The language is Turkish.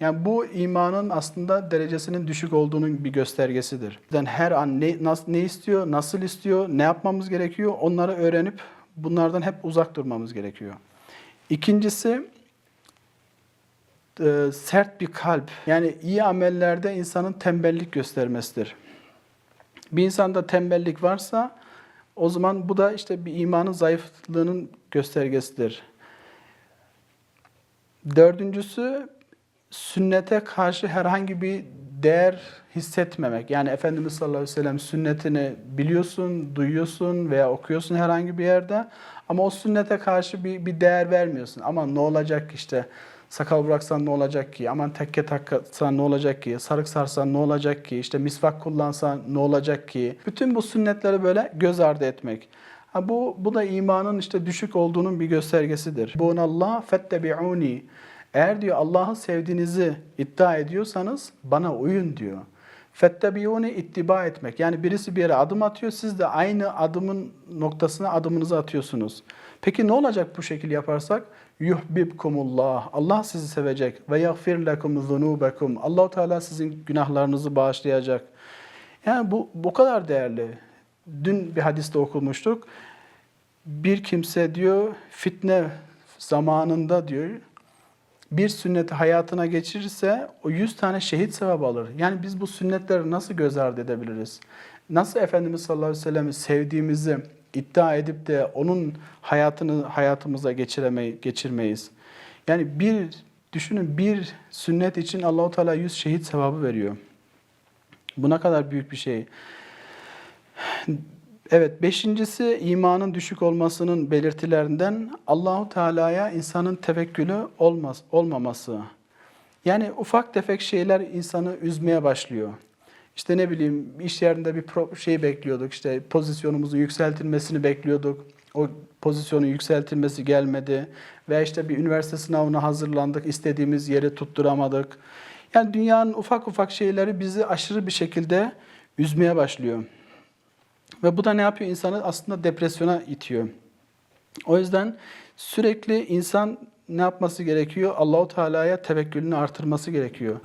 Yani bu imanın aslında derecesinin düşük olduğunun bir göstergesidir. Yani her an ne, nas- ne istiyor, nasıl istiyor, ne yapmamız gerekiyor onları öğrenip bunlardan hep uzak durmamız gerekiyor. İkincisi e, sert bir kalp. Yani iyi amellerde insanın tembellik göstermesidir. Bir insanda tembellik varsa o zaman bu da işte bir imanın zayıflığının göstergesidir. Dördüncüsü sünnete karşı herhangi bir değer hissetmemek. Yani Efendimiz sallallahu aleyhi ve sellem sünnetini biliyorsun, duyuyorsun veya okuyorsun herhangi bir yerde ama o sünnete karşı bir, bir değer vermiyorsun. Ama ne olacak işte sakal bıraksan ne olacak ki, aman tekke taksan ne olacak ki, sarık sarsan ne olacak ki, işte misvak kullansan ne olacak ki. Bütün bu sünnetleri böyle göz ardı etmek. Ha bu, bu da imanın işte düşük olduğunun bir göstergesidir. Bu Allah fettebi'uni. Eğer diyor Allah'ı sevdiğinizi iddia ediyorsanız bana uyun diyor. Fettebi'uni ittiba etmek. Yani birisi bir yere adım atıyor, siz de aynı adımın noktasına adımınızı atıyorsunuz. Peki ne olacak bu şekil yaparsak? Yuhbibkumullah. Allah sizi sevecek. Ve yagfir lekum zunubekum. Allahu Teala sizin günahlarınızı bağışlayacak. Yani bu bu kadar değerli. Dün bir hadiste okumuştuk. Bir kimse diyor fitne zamanında diyor bir sünneti hayatına geçirirse o 100 tane şehit sevabı alır. Yani biz bu sünnetleri nasıl göz ardı edebiliriz? Nasıl Efendimiz sallallahu aleyhi ve sellem'i sevdiğimizi iddia edip de onun hayatını hayatımıza geçiremeyi, geçirmeyiz? Yani bir düşünün bir sünnet için Allahu Teala 100 şehit sevabı veriyor. Bu ne kadar büyük bir şey. Evet, beşincisi imanın düşük olmasının belirtilerinden Allahu Teala'ya insanın tevekkülü olmaz, olmaması. Yani ufak tefek şeyler insanı üzmeye başlıyor. İşte ne bileyim iş yerinde bir şey bekliyorduk, işte pozisyonumuzun yükseltilmesini bekliyorduk. O pozisyonun yükseltilmesi gelmedi. Veya işte bir üniversite sınavına hazırlandık, istediğimiz yeri tutturamadık. Yani dünyanın ufak ufak şeyleri bizi aşırı bir şekilde üzmeye başlıyor. Ve bu da ne yapıyor? İnsanı aslında depresyona itiyor. O yüzden sürekli insan ne yapması gerekiyor? Allahu Teala'ya tevekkülünü artırması gerekiyor.